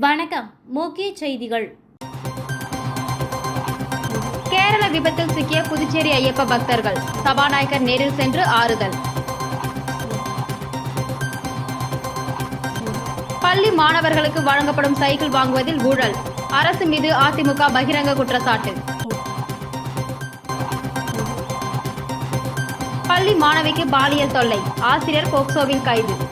வணக்கம் முக்கிய செய்திகள். கேரள விபத்தில் சிக்கிய புதுச்சேரி ஐயப்ப பக்தர்கள். சபாநாயகர் நேரில் சென்று ஆறுதல். பள்ளி மாணவர்களுக்கு வழங்கப்படும் சைக்கிள் வாங்குவதில் ஊழல். அரசு மீது அதிமுக பகிரங்க குற்றச்சாட்டு. பள்ளி மாணவிக்கு பாலியல் தொல்லை. ஆசிரியர் போக்சோவில் கைது.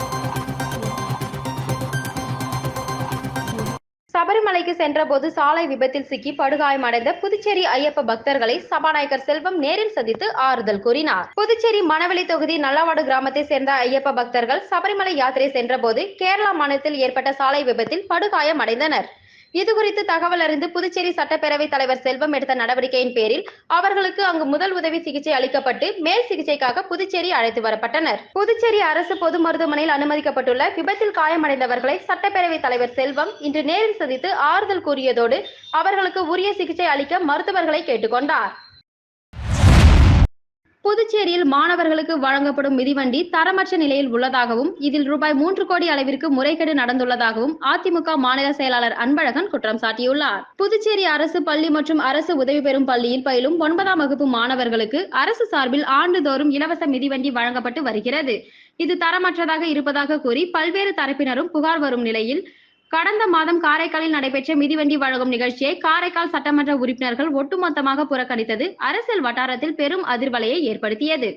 சபரிமலைக்கு சென்றபோது சாலை விபத்தில் சிக்கி படுகாயமடைந்த புதுச்சேரி ஐயப்ப பக்தர்களை சபாநாயகர் செல்வம் நேரில் சந்தித்து ஆறுதல் கூறினார். புதுச்சேரி மணவெளி தொகுதி நல்லவாடு கிராமத்தை சேர்ந்த ஐயப்ப பக்தர்கள் சபரிமலை யாத்திரை சென்றபோது கேரளா மாநிலத்தில் ஏற்பட்ட சாலை விபத்தில் படுகாயமடைந்தனர். இதுகுறித்து தகவல் அறிந்து புதுச்சேரி சட்டப்பேரவை தலைவர் செல்வம் எடுத்த நடவடிக்கையின் பேரில் அவர்களுக்கு அங்கு முதல் உதவி சிகிச்சை அளிக்கப்பட்டு மேல் சிகிச்சைக்காக புதுச்சேரி அழைத்து வரப்பட்டனர். புதுச்சேரி அரசு பொது மருத்துவமனையில் அனுமதிக்கப்பட்டுள்ள விபத்தில் காயமடைந்தவர்களை சட்டப்பேரவைத் தலைவர் செல்வம் இன்று நேரில் சந்தித்து ஆறுதல் கூறியதோடு அவர்களுக்கு உரிய சிகிச்சை அளிக்க மருத்துவர்களை கேட்டுக்கொண்டார். புதுச்சேரியில் மாணவர்களுக்கு வழங்கப்படும் மிதிவண்டி தரமற்ற நிலையில் உள்ளதாகவும் இதில் ரூபாய் மூன்று கோடி அளவிற்கு முறைகேடு நடந்துள்ளதாகவும் அதிமுக மாநில செயலாளர் அன்பழகன் குற்றம் சாட்டியுள்ளார். புதுச்சேரி அரசு பள்ளி மற்றும் அரசு உதவி பெறும் பள்ளியில் பயிலும் ஒன்பதாம் வகுப்பு மாணவர்களுக்கு அரசு சார்பில் ஆண்டுதோறும் இலவச மிதிவண்டி வழங்கப்பட்டு வருகிறது. இது தரமற்றதாக இருப்பதாக கூறி பல்வேறு தரப்பினரும் புகார் வரும் நிலையில் கடந்த மாதம் காரைக்காலில் நடைபெற்ற மிதிவண்டி வழங்கும் நிகழ்ச்சியை காரைக்கால் சட்டமன்ற உறுப்பினர்கள் ஒட்டுமொத்தமாக புறக்கணித்தது. அரசியல் வட்டாரத்தில் பெரும் அதிர்வலையை ஏற்படுத்தியது.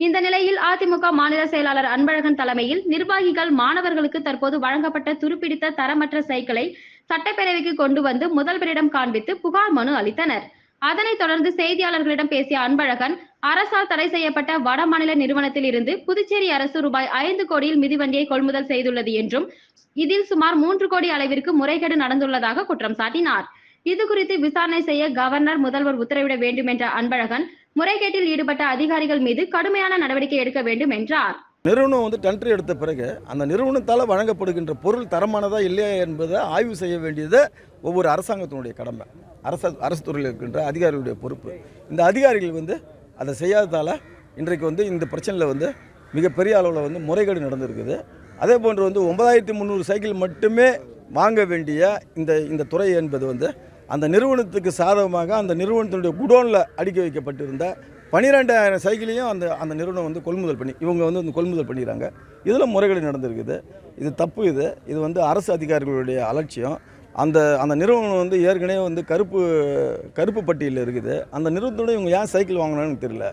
இந்த நிலையில் அதிமுக மாநில செயலாளர் அன்பழகன் தலைமையில் நிர்வாகிகள் மாணவர்களுக்கு தற்போது வழங்கப்பட்ட துருப்பிடித்த தரமற்ற சைக்கிளை சட்டப்பேரவைக்கு கொண்டு வந்து முதல்வரிடம் காண்பித்து புகார் மனு அளித்தனர். அதனைத் தொடர்ந்து செய்தியாளர்களிடம் பேசிய அன்பழகன் அரசால் தடை செய்யப்பட்ட வடமாநில நிறுவனத்தில் இருந்து புதுச்சேரி அரசு ரூபாய் ஐந்து கோடியில் மிதிவண்டியை கொள்முதல் செய்துள்ளது என்றும் இதில் சுமார் மூன்று கோடி அளவிற்கு முறைகேடு நடந்துள்ளதாக குற்றம் சாட்டினார். இது குறித்து விசாரணை செய்ய கவர்னர் முதல்வர் உத்தரவிட வேண்டும் என்ற அன்பழகன் முறைகேட்டில் ஈடுபட்ட அதிகாரிகள் மீது கடுமையான நடவடிக்கை எடுக்க வேண்டும் என்றார். நிறுவனம் வந்து டெண்டர் எடுத்த பிறகு அந்த நிறுவனத்தால் வழங்கப்படுகின்ற பொருள் தரமானதா இல்லையா என்பதை ஆய்வு செய்ய வேண்டியது ஒவ்வொரு அரசாங்கத்தினுடைய கடமை. அரசு அரசு துறையில் இருக்கின்ற அதிகாரிகளுடைய பொறுப்பு. இந்த அதிகாரிகள் வந்து அதை செய்யாததால் இன்றைக்கு வந்து இந்த பிரச்சனையில் வந்து மிகப்பெரிய அளவில் வந்து முறைகேடு நடந்திருக்குது. அதே போன்று வந்து ஒன்பதாயிரத்தி முந்நூறு சைக்கிள் மட்டுமே வாங்க வேண்டிய இந்த இந்த துறை என்பது வந்து அந்த நிறுவனத்துக்கு சாதகமாக அந்த நிறுவனத்தினுடைய குடோனில் அடுக்கி வைக்கப்பட்டிருந்த பன்னிரெண்டாயிரம் சைக்கிளையும் அந்த அந்த நிறுவனம் வந்து கொள்முதல் பண்ணி இவங்க வந்து வந்து கொள்முதல் பண்ணிடுறாங்க இதில் முறைகேடு நடந்திருக்குது. இது தப்பு இது. இது வந்து அரசு அதிகாரிகளுடைய அலட்சியம். அந்த அந்த நிறுவனம் வந்து ஏற்கனவே வந்து கருப்பு கருப்பு பட்டியலில் இருக்குது. அந்த நிறுவனத்தோடு இவங்க ஏன் சைக்கிள் வாங்கினான்னு தெரியல.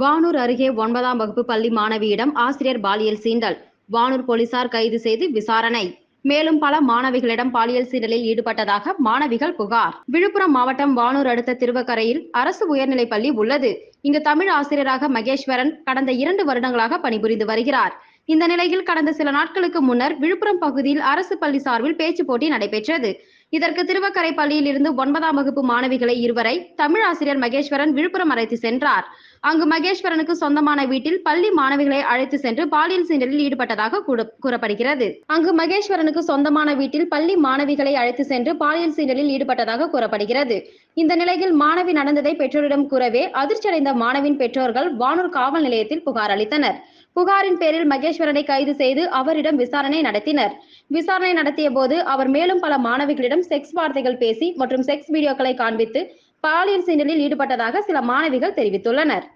வானூர் அருகே ஒன்பதாம் வகுப்பு பள்ளி மாணவியிடம் ஆசிரியர் பாலியல் சீண்டல். வானூர் போலீசார் கைது செய்து விசாரணை. மேலும் பல மாணவிகளிடம் பாலியல் சீண்டலில் ஈடுபட்டதாக மாணவிகள் புகார். விழுப்புரம் மாவட்டம் வானூர் அடுத்த திருவக்கரையில் அரசு உயர்நிலைப் பள்ளி உள்ளது. இங்கு தமிழ் ஆசிரியராக மகேஸ்வரன் கடந்த இரண்டு வருடங்களாக பணிபுரிந்து வருகிறார். இந்த நிலையில் கடந்த சில நாட்களுக்கு முன்னர் விழுப்புரம் பகுதியில் அரசு பள்ளி சார்பில் பேச்சு போட்டி நடைபெற்றது. இதற்கு திருவக்கரை பள்ளியில் இருந்து ஒன்பதாம் வகுப்பு மாணவிகளை இருவரை தமிழ் ஆசிரியர் மகேஸ்வரன் விழுப்புரம் அழைத்து சென்றார். அங்கு மகேஸ்வரனுக்கு சொந்தமான வீட்டில் பள்ளி மாணவிகளை அழைத்து சென்று பாலியல் சீண்டலில் ஈடுபட்டதாக கூறப்படுகிறது. அங்கு மகேஸ்வரனுக்கு சொந்தமான வீட்டில் பள்ளி மாணவிகளை அழைத்து சென்று பாலியல் சீண்டலில் ஈடுபட்டதாக கூறப்படுகிறது. இந்த நிலையில் மாணவி நடந்ததை பெற்றோரிடம் கூறவே அதிர்ச்சியடைந்த மாணவின் பெற்றோர்கள் வானூர் காவல் நிலையத்தில் புகார் அளித்தனர். புகாரின் பேரில் மகேஸ்வரனை கைது செய்து அவரிடம் விசாரணை நடத்தினர். விசாரணை நடத்திய போது அவர் மேலும் பல மாணவிகளிடம் செக்ஸ் வார்த்தைகள் பேசி மற்றும் செக்ஸ் வீடியோக்களை காண்பித்து பாலியல் சீண்டலில் ஈடுபட்டதாக சில மாணவிகள் தெரிவித்துள்ளனர்.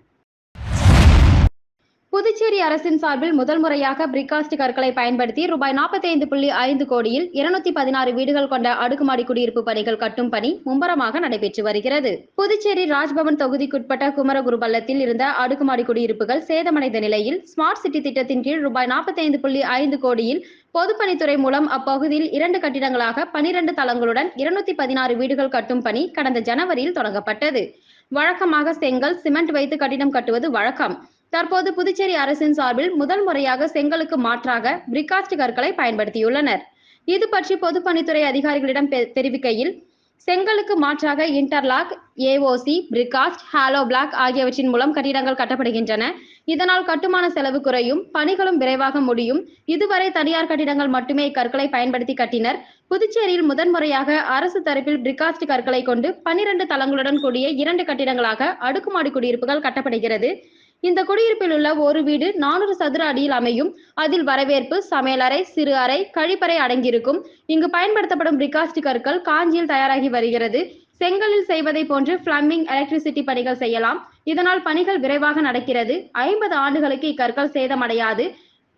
புதுச்சேரி அரசின் சார்பில் முதல் முறையாக பிரிகாஸ்ட் கற்களை பயன்படுத்தி ரூபாய் நாற்பத்தி ஐந்து புள்ளி ஐந்து கோடியில் இருநூத்தி பதினாறு வீடுகள் கொண்ட அடுக்குமாடி குடியிருப்பு பணிகள் கட்டும் பணி மும்பரமாக நடைபெற்று வருகிறது. புதுச்சேரி ராஜ்பவன் தொகுதிக்குட்பட்ட குமரகுருபள்ளத்தில் இருந்த அடுக்குமாடி குடியிருப்புகள் சேதமடைந்த நிலையில் ஸ்மார்ட் சிட்டி திட்டத்தின் கீழ் ரூபாய் நாற்பத்தி ஐந்து புள்ளி ஐந்து கோடியில் பொதுப்பணித்துறை மூலம் அப்பகுதியில் இரண்டு கட்டிடங்களாக பனிரெண்டு தளங்களுடன் இருநூத்தி பதினாறு வீடுகள் கட்டும் பணி கடந்த ஜனவரியில் தொடங்கப்பட்டது. வழக்கமாக செங்கல் சிமெண்ட் வைத்து கட்டிடம் கட்டுவது வழக்கம். தற்போது புதுச்சேரி அரசின் சார்பில் முதல் முறையாக செங்கலுக்கு மாற்றாக பிரிகாஸ்ட் கற்களை பயன்படுத்தியுள்ளனர். இது பற்றி பொதுப்பணித்துறை அதிகாரிகளிடம் பெ- தெரிவிக்கையில் செங்கலுக்கு மாற்றாக interlock AOC precast hollow block ஆகியவற்றின் மூலம் கட்டிடங்கள் கட்டப்படுகின்றன. இதனால் கட்டுமான செலவு குறையும் பணிகளும் விரைவாக முடியும். இதுவரை தனியார் கட்டிடங்கள் மட்டுமே இக்கற்களை பயன்படுத்தி கட்டினர். புதுச்சேரியில் முதன்முறையாக அரசு தரப்பில் பிரிகாஸ்ட் கற்களை கொண்டு பனிரெண்டு தளங்களுடன் கூடிய இரண்டு கட்டிடங்களாக அடுக்குமாடி குடியிருப்புகள் கட்டப்படுகிறது. இந்த குடியிருப்பில் உள்ள ஒரு வீடு நானூறு சதுர அடியில் அமையும். அதில் வரவேற்பு சமையலறை சிறு அறை கழிப்பறை அடங்கியிருக்கும். இங்கு பயன்படுத்தப்படும் ரிகாஸ்ட் கற்கள் காஞ்சியில் தயாராகி வருகிறது. செங்கலில் செய்வதை போன்று பிளம்பிங் எலக்ட்ரிசிட்டி பணிகள் செய்யலாம். இதனால் பணிகள் விரைவாக நடக்கிறது. ஐம்பது ஆண்டுகளுக்கு இக்கற்கள் சேதமடையாது.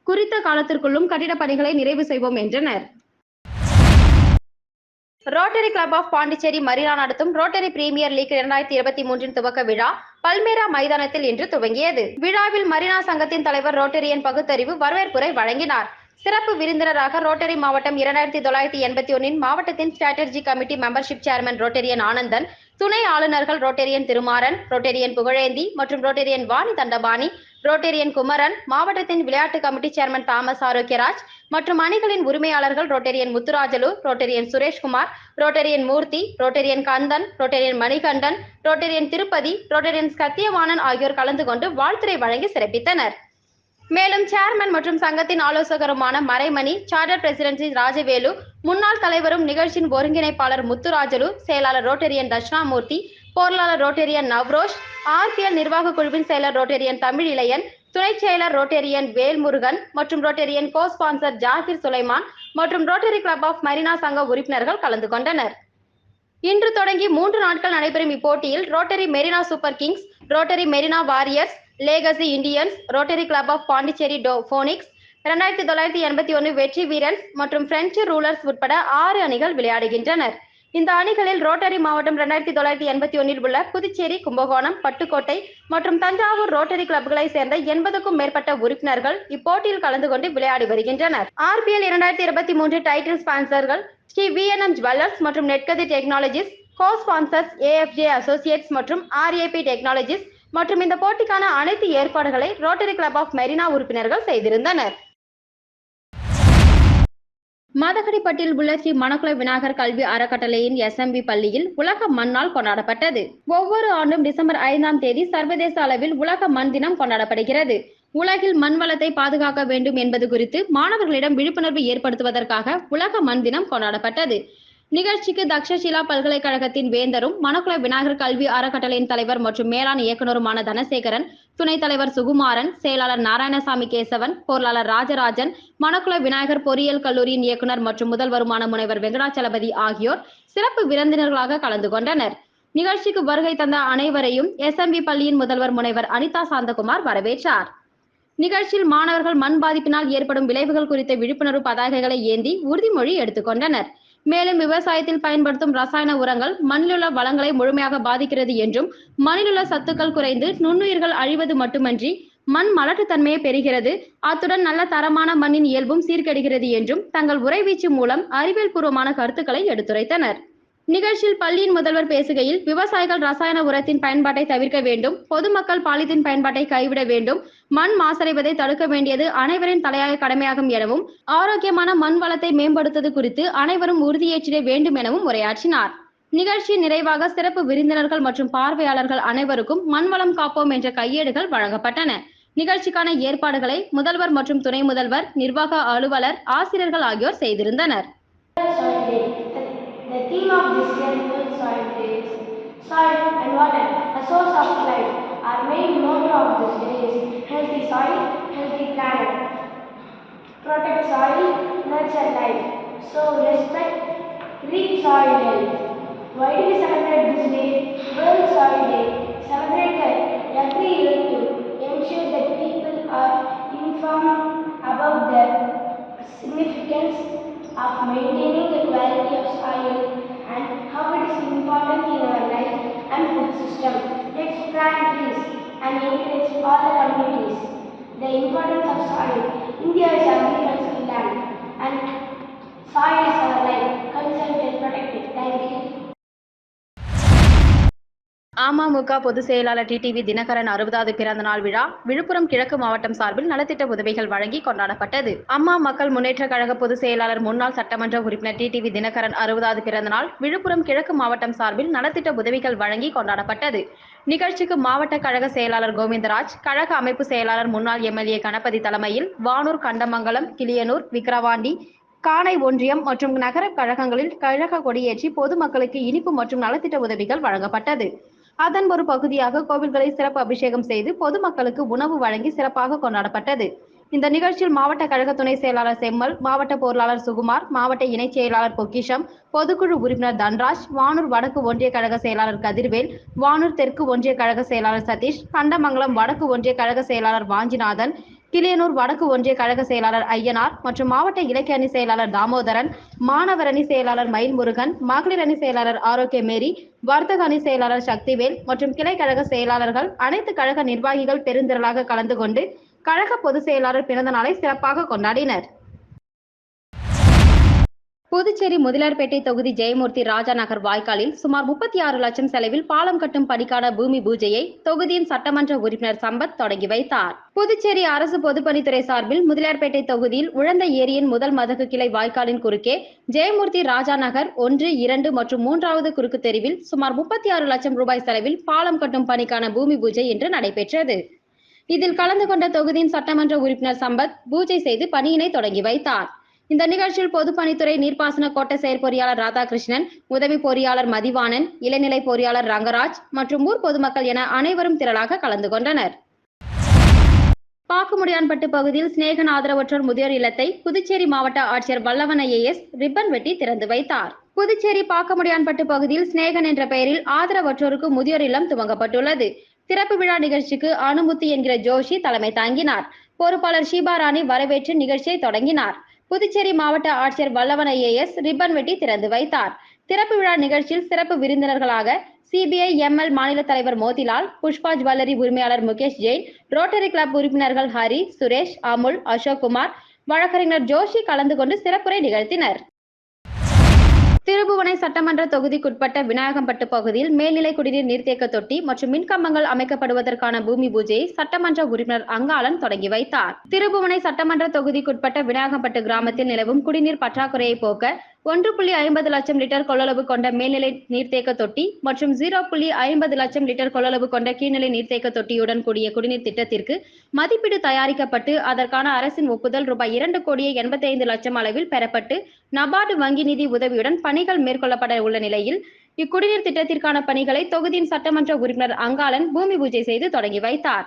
குறித்த காலத்திற்குள்ளும் கட்டிட பணிகளை நிறைவு செய்வோம் என்றனர். Rotary club of Pondicherry Marina நடத்தும் ரோட்டரி பிரீமியர் லீக் இரண்டாயிரத்தி இருபத்தி மூன்றின் துவக்க விழா பல்மேரா மைதானத்தில் இன்று துவங்கியது. விழாவில் மரீனா சங்கத்தின் தலைவர் ரோட்டரியன் பகுத்தறிவு வரவேற்புரை வழங்கினார். சிறப்பு விருந்தினராக ரோட்டரி மாவட்டம் இரண்டாயிரத்தி தொள்ளாயிரத்தி எண்பத்தி ஒன்னின் மாவட்டத்தின் strategy committee membership chairman Rotarian Anandan துணை ஆளுநர்கள் ரோட்டேரியன் திருமாறன் ரோட்டேரியன் புகழேந்தி மற்றும் ரோட்டேரியன் வாணி தண்டபாணி ரோட்டேரியன் குமரன் மாவட்டத்தின் விளையாட்டு கமிட்டி சேர்மன் தாமஸ் ஆரோக்கியராஜ் மற்றும் அணிகளின் உரிமையாளர்கள் Rotarian Muthurajalu Rotarian Sureshkumar Rotarian Moorthy Rotarian Kandan Rotarian Manikandan Rotarian Tirupati Rotarian சத்தியவாணன் ஆகியோர் கலந்து கொண்டு வாழ்த்துறை வழங்கி சிறப்பித்தனர். மேலும் சேர்மன் மற்றும் சங்கத்தின் ஆலோசகருமான மறைமணி சார்டர் பிரசிடென்சி ராஜவேலு முன்னாள் தலைவரும் நிகழ்ச்சியின் ஒருங்கிணைப்பாளர் முத்துராஜலு செயலாளர் ரோட்டரியன் தட்சிணாமூர்த்தி பொருளாளர் ரோட்டரியன் நவ்ரோஷ் ஆர்பிஎல் நிர்வாக குழுவின் செயலர் ரோட்டரியன் தமிழ் இளையன் துணை செயலர் ரோட்டரியன் வேல்முருகன் மற்றும் ரோட்டரியன் கோ ஸ்பான்சர் ஜாகிர் சுலைமான் மற்றும் ரோட்டரி கிளப் ஆஃப் மரினா சங்க உறுப்பினர்கள் கலந்து கொண்டனர். இன்று தொடங்கி மூன்று நாட்கள் நடைபெறும் இப்போட்டியில் Rotary Marina Super Kings Rotary Marina Warriors லேகசி Indians rotary club of Pondicherry டோ போனிக்ஸ் இரண்டாயிரத்தி தொள்ளாயிரத்தி எண்பத்தி ஒன்று வெற்றி வீரன்ஸ் மற்றும் பிரெஞ்சு ரூலர்ஸ் உட்பட ஆறு அணிகள் விளையாடுகின்றனர். இந்த அணிகளில் ரோட்டரி மாவட்டம் இரண்டாயிரத்தி தொள்ளாயிரத்தி எண்பத்தி ஒன்னில் உள்ள புதுச்சேரி கும்பகோணம் பட்டுக்கோட்டை மற்றும் தஞ்சாவூர் ரோட்டரி கிளப்களை சேர்ந்த எண்பதுக்கும் மேற்பட்ட உறுப்பினர்கள் இப்போட்டியில் கலந்து கொண்டு விளையாடி வருகின்றனர். ஆர்பிஎல் இரண்டாயிரத்தி இருபத்தி மூன்று டைட்டில் ஸ்பான்சர்கள் ஸ்ரீ விஎன்எம் ஜுவல்லர்ஸ் மற்றும் Netgathi technologies co sponsors AFJ associates மற்றும் ஆர்ஏபி டெக்னாலஜிஸ் மற்றும் இந்த போட்டிக்கான அனைத்து ஏற்பாடுகளை ரோட்டரி கிளப் ஆஃப் மெரினா உறுப்பினர்கள் செய்திருந்தனர். மதகடிப்பட்டில் உள்ள ஸ்ரீ மணக்குள விநாயகர் கல்வி அறக்கட்டளையின் எஸ்எம்பி பள்ளியில் உலக மண்ணால் கொண்டாடப்பட்டது. ஒவ்வொரு ஆண்டும் டிசம்பர் ஐந்தாம் தேதி சர்வதேச அளவில் உலக மண் தினம் கொண்டாடப்படுகிறது. உலகில் மண் வளத்தை பாதுகாக்க வேண்டும் என்பது குறித்து மாணவர்களிடம் விழிப்புணர்வு ஏற்படுத்துவதற்காக உலக மண் தினம் கொண்டாடப்பட்டது. நிகழ்ச்சிக்கு தக்ஷஷிலா பல்கலைக்கழகத்தின் வேந்தரும் மணக்குள விநாயகர் கல்வி அறக்கட்டளையின் தலைவர் மற்றும் மேலாண் இயக்குநருமான தனசேகரன் துணைத் தலைவர் சுகுமாரன் செயலாளர் நாராயணசாமி கேசவன் பொருளாளர் ராஜராஜன் மணக்குள விநாயகர் பொறியியல் கல்லூரியின் இயக்குனர் மற்றும் முதல்வருமான முனைவர் வெங்கடாச்சலபதி ஆகியோர் சிறப்பு விருந்தினர்களாக கலந்து கொண்டனர். நிகழ்ச்சிக்கு வருகை தந்த அனைவரையும் எஸ்எம்பி பள்ளியின் முதல்வர் முனைவர் அனிதா சாந்தகுமார் வரவேற்றார். நிகழ்ச்சியில் மாணவர்கள் மண் பாதிப்பினால் ஏற்படும் விளைவுகள் குறித்த விழிப்புணர்வு பதாகைகளை ஏந்தி உறுதிமொழி எடுத்துக்கொண்டனர் மேலும் விவசாயத்தில் பயன்படுத்தும் ரசாயன உரங்கள் மண்ணிலுள்ள வளங்களை முழுமையாக பாதிக்கிறது என்றும் மண்ணிலுள்ள சத்துக்கள் குறைந்து நுண்ணுயிர்கள் அழிவது மட்டுமன்றி மண் மலட்டுத்தன்மையை பெறுகிறது. அத்துடன் நல்ல தரமான மண்ணின் இயல்பும் சீர்கெடுகிறது என்றும் தங்கள் உரைவீச்சு மூலம் அறிவியல் பூர்வமான கருத்துக்களை எடுத்துரைத்தனர். நிகழ்ச்சியில் பள்ளியின் முதல்வர் பேசுகையில் விவசாயிகள் ரசாயன உரத்தின் பயன்பாட்டை தவிர்க்க வேண்டும் பொதுமக்கள் பாலித்தீன் பயன்பாட்டை கைவிட வேண்டும் மண் மாசடைவதை தடுக்க வேண்டியது அனைவரின் தலையாய கடமையாகும் எனவும் ஆரோக்கியமான மண் வளத்தை மேம்படுத்துவது குறித்து அனைவரும் உறுதியேற்றிட வேண்டும் எனவும் உரையாற்றினார். நிகழ்ச்சி நிறைவாக சிறப்பு விருந்தினர்கள் மற்றும் பார்வையாளர்கள் அனைவருக்கும் மண் வளம் காப்போம் என்ற கையேடுகள் வழங்கப்பட்டன. நிகழ்ச்சிக்கான ஏற்பாடுகளை முதல்வர் மற்றும் துணை முதல்வர் நிர்வாக அலுவலர் ஆசிரியர்கள் ஆகியோர் செய்திருந்தனர். The, theme of this year Soil Soil and water, a source of life. Our main motto of this is healthy soil, healthy planet. Protect soil, nurture life. So respect, reap soil health. Why do we celebrate this day? AMMK பொதுச் செயலாளர் TTV Dinakaran அறுபதாவது பிறந்த நாள் விழா விழுப்புரம் கிழக்கு மாவட்டம் சார்பில் நலத்திட்ட உதவிகள் வழங்கி கொண்டாடப்பட்டது. அம்மா மக்கள் முன்னேற்ற கழக பொதுச் செயலாளர் முன்னாள் சட்டமன்ற உறுப்பினர் டிடிவி தினகரன் அறுபதாவது பிறந்த நாள் விழுப்புரம் கிழக்கு மாவட்டம் சார்பில் நலத்திட்ட உதவிகள் வழங்கி கொண்டாடப்பட்டது. நிகழ்ச்சிக்கு மாவட்ட கழக செயலாளர் கோவிந்தராஜ் கழக அமைப்பு செயலாளர் முன்னாள் எம்எல்ஏ கணபதி தலைமையில் வானூர் கண்டமங்கலம் கிளியனூர் விக்கிரவாண்டி காணை ஒன்றியம் மற்றும் நகர கழகங்களில் கழக கொடியேற்றி பொதுமக்களுக்கு இனிப்பு மற்றும் நலத்திட்ட உதவிகள் வழங்கப்பட்டது. அதன் ஒரு பகுதியாக கோவில்களை சிறப்பு அபிஷேகம் செய்து பொதுமக்களுக்கு உணவு வழங்கி சிறப்பாக கொண்டாடப்பட்டது. இந்த நிகழ்ச்சியில் மாவட்ட கழக துணை செயலாளர் செம்மல் மாவட்ட பொருளாளர் சுகுமார் மாவட்ட இணைச் செயலாளர் பொக்கிஷம் பொதுக்குழு உறுப்பினர் தன்ராஜ் வானூர் வடக்கு ஒன்றிய கழக செயலாளர் கதிர்வேல் வானூர் தெற்கு ஒன்றிய கழக செயலாளர் சதீஷ் கண்டமங்கலம் வடக்கு ஒன்றிய கழக செயலாளர் வாஞ்சிநாதன் கிளியனூர் வடக்கு ஒன்றிய கழக செயலாளர் ஐயனார் மற்றும் மாவட்ட இலக்கிய அணி செயலாளர் தாமோதரன் மாணவர் அணி செயலாளர் மயில்முருகன் மகளிர் அணி செயலாளர் ஆரோக்கிய மேரி வர்த்தக அணி செயலாளர் சக்திவேல் மற்றும் கிளை கழக செயலாளர்கள் அனைத்து கழக நிர்வாகிகள் பெருந்திரளாக கலந்து கொண்டு கழக பொதுச் செயலாளர் பிறந்த நாளை சிறப்பாக கொண்டாடினர். புதுச்சேரி முதலியார்பேட்டை தொகுதி ஜெயமூர்த்தி ராஜா நகர் வாய்க்காலில் சுமார் முப்பத்தி ஆறு லட்சம் செலவில் பாலம் கட்டும் பணிக்கான பூமி பூஜையை தொகுதியின் சட்டமன்ற உறுப்பினர் சம்பத் தொடங்கி வைத்தார். புதுச்சேரி அரசு பொதுப்பணித்துறை சார்பில் முதலியார்பேட்டை தொகுதியில் உழந்த ஏரியின் முதல் மதகு கிளை வாய்க்காலின் குறுக்கே ஜெயமூர்த்தி ராஜா நகர் ஒன்று இரண்டு மற்றும் மூன்றாவது குறுக்கு தெருவில் சுமார் முப்பத்தி ஆறு லட்சம் ரூபாய் செலவில் பாலம் கட்டும் பணிக்கான பூமி பூஜை இன்று நடைபெற்றது. இதில் கலந்து கொண்ட தொகுதியின் சட்டமன்ற உறுப்பினர் சம்பத் பூஜை செய்து பணியினை தொடங்கி வைத்தார். இந்த நிகழ்ச்சியில் பொதுப்பணித்துறை நீர்ப்பாசன கோட்ட செயற்பொறியாளர் ராதாகிருஷ்ணன் உதவி பொறியாளர் மதிவாணன் இளநிலை பொறியாளர் ரங்கராஜ் மற்றும் ஊர் பொதுமக்கள் என அனைவரும் திரளாக கலந்து கொண்டனர். பாக்குமுடியான்பட்டு பகுதியில் சிநேகன் ஆதரவற்றோர் முதியோர் இல்லத்தை புதுச்சேரி மாவட்ட ஆட்சியர் வல்லவன் ஐஏஎஸ் ரிப்பன் வெட்டி திறந்து வைத்தார். புதுச்சேரி பாக்கமுடியான்பட்டு பகுதியில் சிநேகன் என்ற பெயரில் ஆதரவற்றோருக்கு முதியோர் இல்லம் துவங்கப்பட்டுள்ளது. திறப்பு விழா நிகழ்ச்சிக்கு அனுமுத்தி என்கிற ஜோஷி தலைமை தாங்கினார். பொறுப்பாளர் ஷீபாராணி வரவேற்று நிகழ்ச்சியை தொடங்கினார். புதுச்சேரி மாவட்ட ஆட்சியர் வல்லவன் ஐஏஎஸ் ரிப்பன் வெட்டி திறந்து வைத்தார். திறப்பு விழா நிகழ்ச்சியில் சிறப்பு விருந்தினர்களாக சிபிஐ எம்எல் மாநில தலைவர் மோதிலால் புஷ்பா ஜுவல்லரி உரிமையாளர் முகேஷ் ஜெயின் ரோட்டரி கிளப் உறுப்பினர்கள் ஹரி சுரேஷ் அமுல் அசோக் குமார் வழக்கறிஞர் ஜோஷி கலந்து கொண்டு சிறப்புரை நிகழ்த்தினர். திருபுவனை சட்டமன்ற தொகுதிக்குட்பட்ட விநாயகம்பட்டு பகுதியில் மேல்நிலை குடிநீர் நீர்த்தேக்க தொட்டி மற்றும் மின்கம்பங்கள் அமைக்கப்படுவதற்கான பூமி பூஜையை சட்டமன்ற உறுப்பினர் அங்காளன் தொடங்கி வைத்தார். திருபுவனை சட்டமன்ற தொகுதிக்குட்பட்ட விநாயகம்பட்டு கிராமத்தில் நிலவும் குடிநீர் பற்றாக்குறையை போக்க ஒன்று புள்ளி ஐம்பது லட்சம் லிட்டர் கொள்ளளவு கொண்ட மேல்நிலை நீர்த்தேக்க தொட்டி மற்றும் ஜீரோ புள்ளி ஐம்பது லட்சம் லிட்டர் கொள்ளளவு கொண்ட கீழ்நிலை நீர்த்தேக்க தொட்டியுடன் கூடிய குடிநீர் திட்டத்திற்கு மதிப்பீடு தயாரிக்கப்பட்டு அதற்கான அரசின் ஒப்புதல் ரூபாய் இரண்டு கோடியே எண்பத்தி ஐந்து லட்சம் அளவில் பெறப்பட்டு நபார்டு வங்கி நிதி உதவியுடன் பணிகள் மேற்கொள்ளப்பட உள்ள நிலையில் இக்குடிநீர் திட்டத்திற்கான பணிகளை தொகுதியின் சட்டமன்ற உறுப்பினர் அங்காளன் பூமி பூஜை செய்து தொடங்கி வைத்தார்.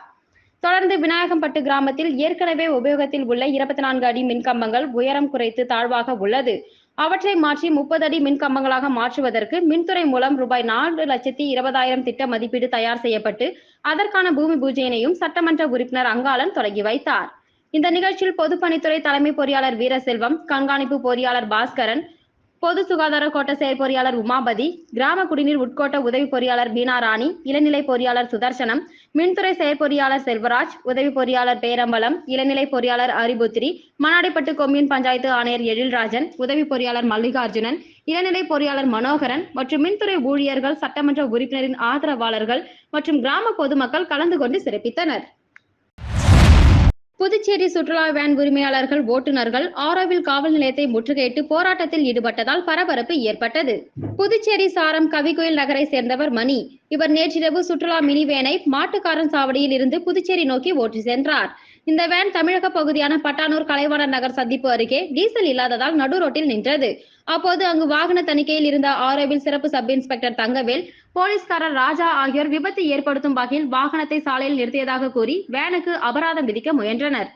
தொடர்ந்து விநாயகம்பட்டு கிராமத்தில் ஏற்கனவே உபயோகத்தில் உள்ள இருபத்தி நான்கு அடி மின்கம்பங்கள் உயரம் குறைத்து தாழ்வாக உள்ளது. அவற்றை மாற்றி முப்பது அடி மின்கம்பங்களாக மாற்றுவதற்கு மின்துறை மூலம் ரூபாய் நான்கு லட்சத்தி இருபதாயிரம் திட்ட மதிப்பீடு தயார் செய்யப்பட்டு அதற்கான பூமி பூஜையினையும் சட்டமன்ற உறுப்பினர் அங்காளன் தொடங்கி வைத்தார். இந்த நிகழ்ச்சியில் பொதுப்பணித்துறை தலைமை பொறியாளர் வீரசெல்வம் கண்காணிப்பு பொறியாளர் பாஸ்கரன் பொது சுகாதார கோட்ட செயற்பொறியாளர் உமாபதி கிராம குடிநீர் உட்கோட்ட உதவி பொறியாளர் பீனா ராணி இளநிலை பொறியாளர் சுதர்சனம் மின்துறை செயற்பொறியாளர் செல்வராஜ் உதவி பொறியாளர் பேரம்பலம் இளநிலை பொறியாளர் அரிபுத்திரி மணாடிப்பட்டு கொம்யூன் பஞ்சாயத்து ஆணையர் எழில்ராஜன் உதவி பொறியாளர் மல்லிகார்ஜுனன் இளநிலை பொறியாளர் மனோகரன் மற்றும் மின்துறை ஊழியர்கள் சட்டமன்ற உறுப்பினரின் ஆதரவாளர்கள் மற்றும் கிராம பொதுமக்கள் கலந்து கொண்டு சிறப்பித்தனர். புதுச்சேரி சுற்றுலா வேன் உரிமையாளர்கள் ஓட்டுநர்கள் ஆரோவில் காவல் நிலையத்தை முற்றுகையிட்டு போராட்டத்தில் ஈடுபட்டதால் பரபரப்பு ஏற்பட்டது. புதுச்சேரி சாரம் கவிகோயில் நகரை சேர்ந்தவர் மணி. இவர் நேற்றிரவு சுற்றுலா மினி வேனை மாட்டுக்காரன் சாவடியில் இருந்து புதுச்சேரி நோக்கி ஓட்டி சென்றார். இந்த வேன் தமிழக பகுதியான பட்டானூர் கலைவாணர் நகர் சந்திப்பு அருகே டீசல் இல்லாததால் நடு ரோட்டில் நின்றது. அப்போது அங்கு வாகன தணிக்கையில் இருந்த ஆரோவில் சிறப்பு சப் இன்ஸ்பெக்டர் தங்கவேல் போலீஸ்காரர் ராஜா ஆகியோர் விபத்து ஏற்படுத்தும் வகையில் வாகனத்தை சாலையில் நிறுத்தியதாக கூறி வேனுக்கு அபராதம் விதிக்க முயன்றனர்.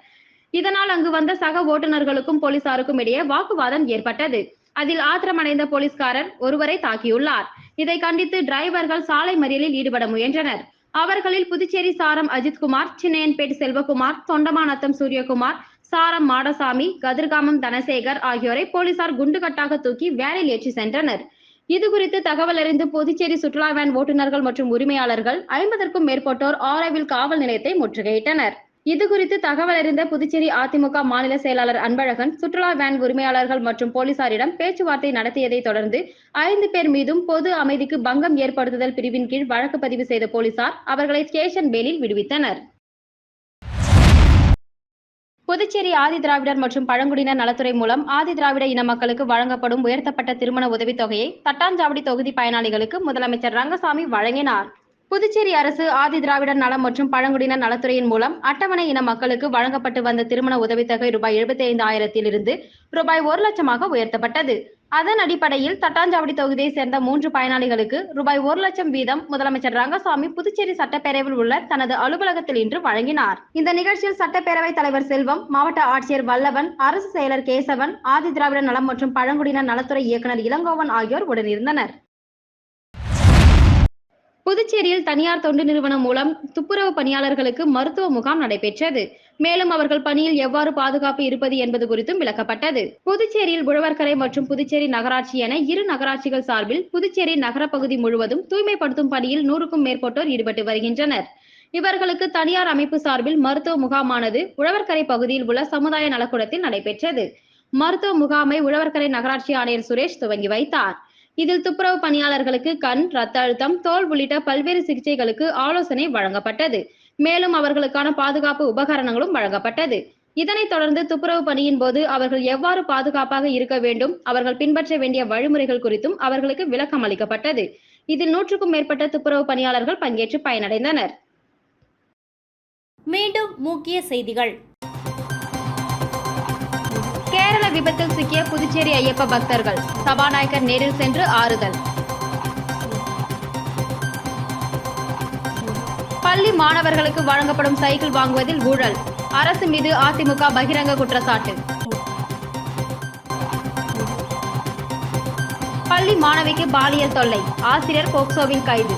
இதனால் அங்கு வந்த சக ஓட்டுநர்களுக்கும் போலீசாருக்கும் இடையே வாக்குவாதம் ஏற்பட்டது. அதில் ஆத்திரமடைந்த போலீஸ்காரர் ஒருவரை தாக்கியுள்ளார். இதை கண்டித்து டிரைவர்கள் சாலை மறியலில் ஈடுபட முயன்றனர். அவர்களில் புதுச்சேரி சாரம் அஜித்குமார் சின்னையன்பேட் செல்வகுமார் தொண்டமாநத்தம் சூரியகுமார் சாரம் மாடசாமி கதிர்காமம் தனசேகர் ஆகியோரை போலீசார் குண்டுகட்டாக தூக்கி வேனில் ஏற்றி சென்றனர். இது குறித்து தகவல் அறிந்து புதுச்சேரி சுற்றுலா வேன் ஓட்டுநர்கள் மற்றும் உரிமையாளர்கள் ஐம்பதற்கும் மேற்பட்டோர் ஆரோவில் காவல் நிலையத்தை முற்றுகையிட்டனர். இது குறித்து தகவல் அறிந்த புதுச்சேரி அதிமுக மாநில செயலாளர் அன்பழகன் சுற்றுலா வேன் உரிமையாளர்கள் மற்றும் போலீசாரிடம் பேச்சுவார்த்தை நடத்தியதை தொடர்ந்து ஐந்து பேர் மீதும் பொது அமைதிக்கு பங்கம் ஏற்படுத்துதல் பிரிவின் கீழ் வழக்கு பதிவு செய்த போலீசார் அவர்களை ஸ்டேஷன் பேலில் விடுவித்தனர். புதுச்சேரி ஆதி திராவிடர் மற்றும் பழங்குடியினர் நலத்துறை மூலம் ஆதி திராவிட இன மக்களுக்கு வழங்கப்படும் உயர்த்தப்பட்ட திருமண உதவித் தொகையை தட்டாஞ்சாவடி தொகுதி பயனாளிகளுக்கு முதலமைச்சர் ரங்கசாமி வழங்கினார். புதுச்சேரி அரசு ஆதி திராவிடர் நலம் மற்றும் பழங்குடியினர் நலத்துறையின் மூலம் அட்டவணை இன மக்களுக்கு வழங்கப்பட்டு வந்த திருமண உதவித்தொகை ரூபாய் எழுபத்தி ஐந்து ஆயிரத்திலிருந்து ரூபாய் ஒரு லட்சமாக உயர்த்தப்பட்டது. அதன் அடிப்படையில் தட்டாஞ்சாவடி தொகுதியை சேர்ந்த மூன்று பயனாளிகளுக்கு ரூபாய் ஒரு லட்சம் வீதம் முதலமைச்சர் ரங்கசாமி புதுச்சேரி சட்டப்பேரவையில் உள்ள தனது அலுவலகத்தில் இன்று வழங்கினார். இந்த நிகழ்ச்சியில் சட்டப்பேரவைத் தலைவர் செல்வம் மாவட்ட ஆட்சியர் வல்லவன் அரசு செயலர் கேசவன் ஆதி திராவிட நலம் மற்றும் பழங்குடியினர் நலத்துறை இயக்குநர் இளங்கோவன் ஆகியோர் உடனிருந்தனர். புதுச்சேரியில் தனியார் தொண்டு நிறுவனம் மூலம் துப்புரவு பணியாளர்களுக்கு மருத்துவ முகாம் நடைபெற்றது. மேலும் அவர்கள் பணியில் எவ்வாறு பாதுகாப்பு இருப்பது என்பது குறித்தும் விளக்கப்பட்டது. புதுச்சேரியில் உழவர்கரை மற்றும் புதுச்சேரி நகராட்சி என இரு நகராட்சிகள் சார்பில் புதுச்சேரி நகரப்பகுதி முழுவதும் தூய்மைப்படுத்தும் பணியில் நூறுக்கும் மேற்பட்டோர் ஈடுபட்டு வருகின்றனர். இவர்களுக்கு தனியார் அமைப்பு சார்பில் மருத்துவ முகாமானது உழவர்கரை பகுதியில் உள்ள சமுதாய நலக்கூடத்தில் நடைபெற்றது. மருத்துவ முகாமை உழவர்கரை நகராட்சி ஆணையர் சுரேஷ் துவங்கி வைத்தார். இதில் துப்புரவு பணியாளர்களுக்கு கண் ரத்த அழுத்தம் தோல் உள்ளிட்ட பல்வேறு சிகிச்சைகளுக்கு ஆலோசனை வழங்கப்பட்டது. மேலும் அவர்களுக்கான பாதுகாப்பு உபகரணங்களும் வழங்கப்பட்டது. இதனைத் தொடர்ந்து துப்புரவு பணியின் போது அவர்கள் எவ்வாறு பாதுகாப்பாக இருக்க வேண்டும் அவர்கள் பின்பற்ற வேண்டிய வழிமுறைகள் குறித்தும் அவர்களுக்கு விளக்கம் அளிக்கப்பட்டது. இதில் நூற்றுக்கும் மேற்பட்ட துப்புரவு பணியாளர்கள் பங்கேற்று பயனடைந்தனர். மீண்டும் முக்கிய செய்திகள். கேரள விபத்தில் சிக்கிய புதுச்சேரி ஐயப்ப பக்தர்கள். சபாநாயகர் நேரில் சென்று ஆறுதல். பள்ளி மாணவர்களுக்கு வழங்கப்படும் சைக்கிள் வாங்குவதில் ஊழல். அரசு மீது அதிமுக பகிரங்க குற்றச்சாட்டு. பள்ளி மாணவிக்கு பாலியல் தொல்லை. ஆசிரியர் போக்சோவில் கைது.